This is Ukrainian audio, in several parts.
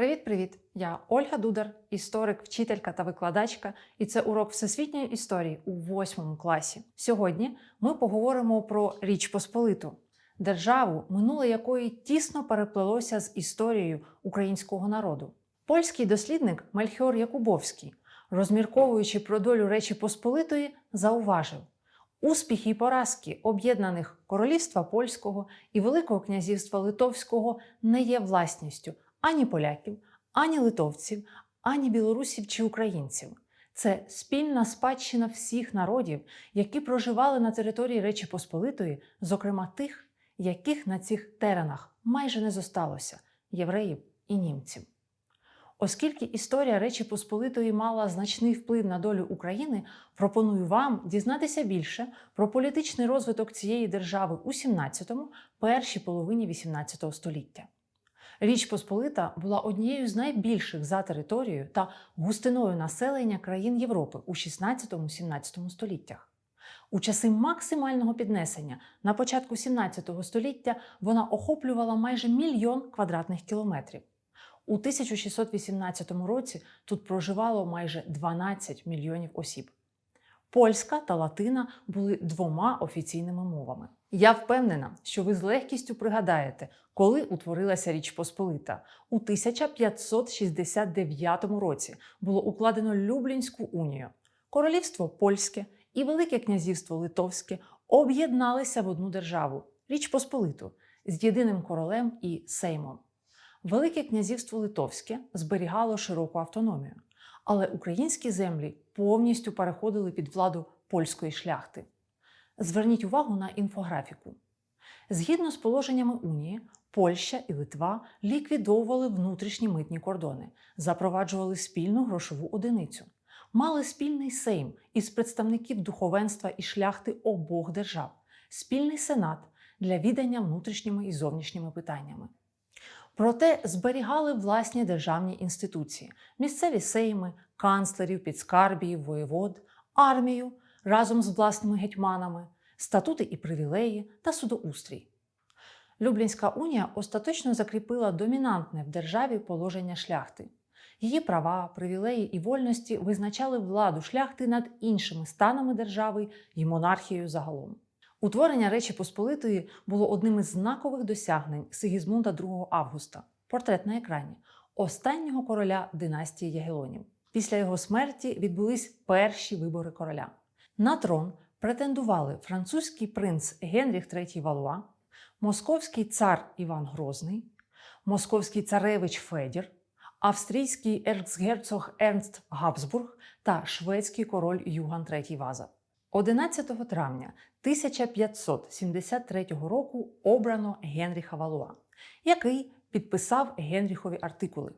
Привіт-привіт! Я Ольга Дудар, історик, вчителька та викладачка, і це урок всесвітньої історії у восьмому класі. Сьогодні ми поговоримо про Річ Посполиту, державу, минуле якої тісно переплелося з історією українського народу. Польський дослідник Мельхіор Якубовський, розмірковуючи про долю Речі Посполитої, зауважив. Успіхи і поразки об'єднаних королівства польського і Великого князівства Литовського не є власністю ані поляків, ані литовців, ані білорусів чи українців. Це спільна спадщина всіх народів, які проживали на території Речі Посполитої, зокрема тих, яких на цих теренах майже не зосталося євреїв і німців. Оскільки історія Речі Посполитої мала значний вплив на долю України, пропоную вам дізнатися більше про політичний розвиток цієї держави у 17-му, першій половині 18 століття. Річ Посполита була однією з найбільших за територією та густиною населення країн Європи у 16-17 століттях. У часи максимального піднесення на початку 17 століття вона охоплювала майже мільйон квадратних кілометрів. У 1618 році тут проживало майже 12 мільйонів осіб. Польська та латина були двома офіційними мовами. Я впевнена, що ви з легкістю пригадаєте, коли утворилася Річ Посполита. У 1569 році було укладено Люблінську унію. Королівство Польське і Велике князівство Литовське об'єдналися в одну державу Річ Посполиту з єдиним королем і сеймом. Велике князівство Литовське зберігало широку автономію, але українські землі повністю переходили під владу польської шляхти. Зверніть увагу на інфографіку. Згідно з положеннями Унії, Польща і Литва ліквідовували внутрішні митні кордони, запроваджували спільну грошову одиницю, мали спільний сейм із представників духовенства і шляхти обох держав, спільний сенат для відання внутрішніми і зовнішніми питаннями. Проте зберігали власні державні інституції, місцеві сейми, канцлерів, підскарбіїв, воєвод, армію разом з власними гетьманами, статути і привілеї та судоустрій. Люблінська унія остаточно закріпила домінантне в державі положення шляхти. Її права, привілеї і вольності визначали владу шляхти над іншими станами держави і монархією загалом. Утворення Речі Посполитої було одним із знакових досягнень Сигізмунда II Августа, портрет на екрані, останнього короля династії Ягелонів. Після його смерті відбулись перші вибори короля. На трон претендували французький принц Генріх III Валуа, московський цар Іван Грозний, московський царевич Федір, австрійський ерцгерцог Ернст Габсбург та шведський король Юган III Ваза. 11 травня 1573 року обрано Генріха Валуа, який підписав Генріхові артикули.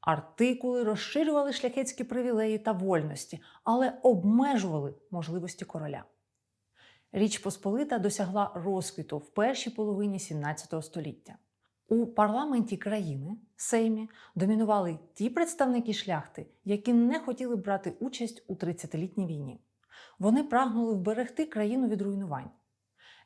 Артикули розширювали шляхетські привілеї та вольності, але обмежували можливості короля. Річ Посполита досягла розквіту в першій половині 17 століття. У парламенті країни Сеймі домінували ті представники шляхти, які не хотіли брати участь у 30-літній війні. Вони прагнули вберегти країну від руйнувань.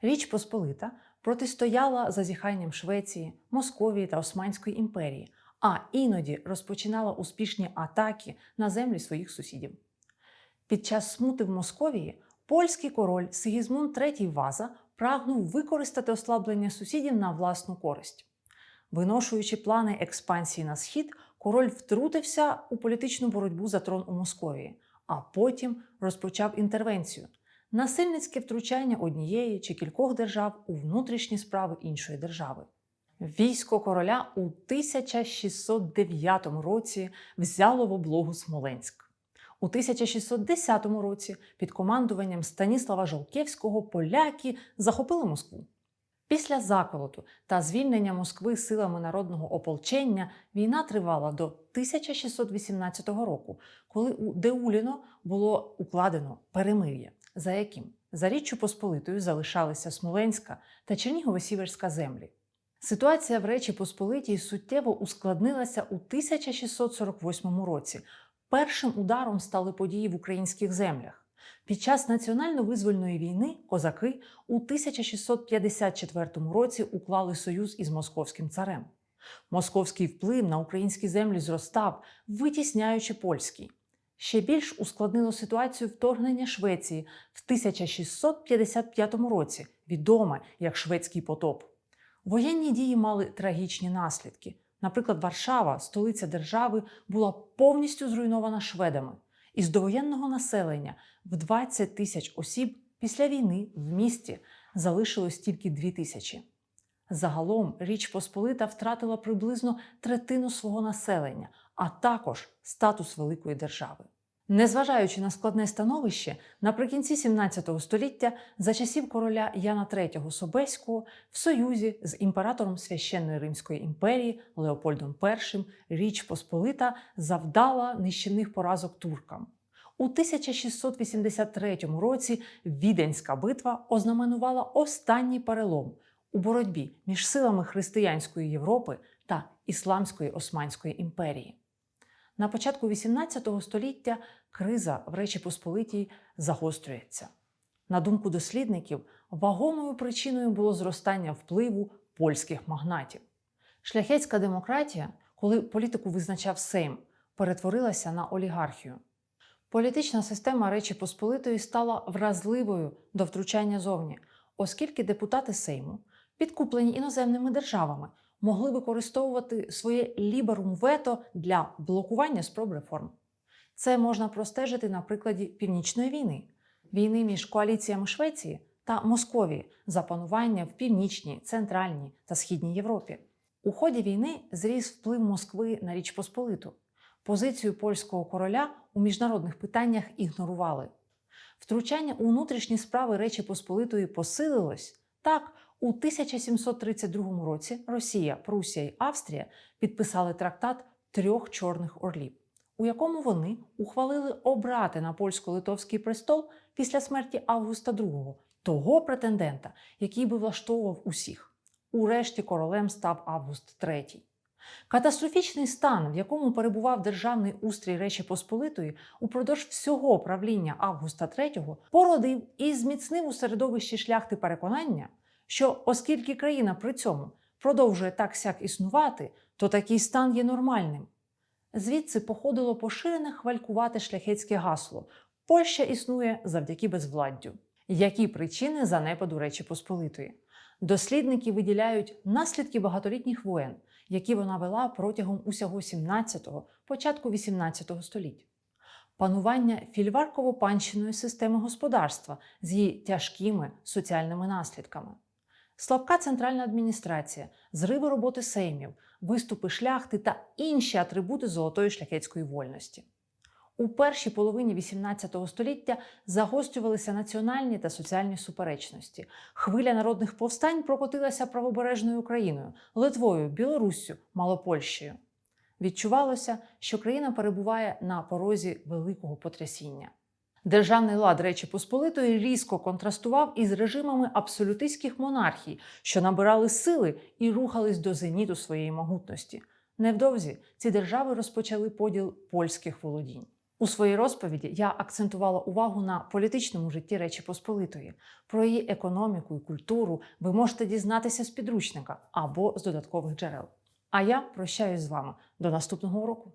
Річ Посполита протистояла зазіханням Швеції, Московії та Османської імперії, а іноді розпочинала успішні атаки на землі своїх сусідів. Під час смути в Московії польський король Сигізмунд III Ваза прагнув використати ослаблення сусідів на власну користь. Виношуючи плани експансії на схід, король втрутився у політичну боротьбу за трон у Московії, а потім розпочав інтервенцію насильницьке втручання однієї чи кількох держав у внутрішні справи іншої держави. Військо короля у 1609 році взяло в облогу Смоленськ. У 1610 році під командуванням Станіслава Жолкевського поляки захопили Москву. Після заколоту та звільнення Москви силами народного ополчення війна тривала до 1618 року, коли у Деуліно було укладено перемир'я, за яким за Річчю Посполитою залишалися Смоленська та Чернігово-Сіверська землі. Ситуація в Речі Посполитій суттєво ускладнилася у 1648 році. Першим ударом стали події в українських землях. Під час національно-визвольної війни козаки у 1654 році уклали союз із московським царем. Московський вплив на українські землі зростав, витісняючи польський. Ще більш ускладнило ситуацію вторгнення Швеції в 1655 році, відоме як Шведський потоп. Воєнні дії мали трагічні наслідки. Наприклад, Варшава, столиця держави, була повністю зруйнована шведами. Із довоєнного населення в 20 тисяч осіб після війни в місті залишилось тільки 2 тисячі. Загалом Річ Посполита втратила приблизно третину свого населення, а також статус великої держави. Незважаючи на складне становище, наприкінці 17 століття за часів короля Яна III Собеського в союзі з імператором Священної Римської імперії Леопольдом І Річ Посполита завдала нищівних поразок туркам. У 1683 році Віденська битва ознаменувала останній перелом у боротьбі між силами християнської Європи та Ісламської Османської імперії. На початку XVIII століття криза в Речі Посполитій загострюється. На думку дослідників, вагомою причиною було зростання впливу польських магнатів. Шляхетська демократія, коли політику визначав Сейм, перетворилася на олігархію. Політична система Речі Посполитої стала вразливою до втручання зовні, оскільки депутати Сейму, підкуплені іноземними державами, могли використовувати своє ліберум вето для блокування спроб реформ. Це можна простежити на прикладі Північної війни, війни між коаліціями Швеції та Московії за панування в північній, центральній та східній Європі. У ході війни зріс вплив Москви на Річ Посполиту. Позицію польського короля у міжнародних питаннях ігнорували. Втручання у внутрішні справи Речі Посполитої посилилось так. У 1732 році Росія, Прусія і Австрія підписали трактат трьох чорних орлів, у якому вони ухвалили обрати на польсько-литовський престол після смерті Августа II того претендента, який би влаштовував усіх. Урешті королем став Август III. Катастрофічний стан, в якому перебував державний устрій Речі Посполитої упродовж всього правління Августа III, породив і зміцнив у середовищі шляхти переконання що оскільки країна при цьому продовжує так сяк існувати, то такий стан є нормальним. Звідси походило поширене хвалькувате шляхетське гасло Польща існує завдяки безвладдю. Які причини занепаду Речі Посполитої? Дослідники виділяють наслідки багатолітніх воєн, які вона вела протягом усього 17-го, початку 18-го століть. Панування фільварково-панщиної системи господарства з її тяжкими соціальними наслідками. Слабка центральна адміністрація, зриви роботи сеймів, виступи шляхти та інші атрибути золотої шляхетської вольності. У першій половині XVIII століття загострювалися національні та соціальні суперечності. Хвиля народних повстань прокотилася правобережною Україною, Литвою, Білоруссю, Малопольщею. Відчувалося, що країна перебуває на порозі великого потрясіння. Державний лад Речі Посполитої різко контрастував із режимами абсолютистських монархій, що набирали сили і рухались до зеніту своєї могутності. Невдовзі ці держави розпочали поділ польських володінь. У своїй розповіді я акцентувала увагу на політичному житті Речі Посполитої. Про її економіку і культуру ви можете дізнатися з підручника або з додаткових джерел. А я прощаюсь з вами до наступного уроку.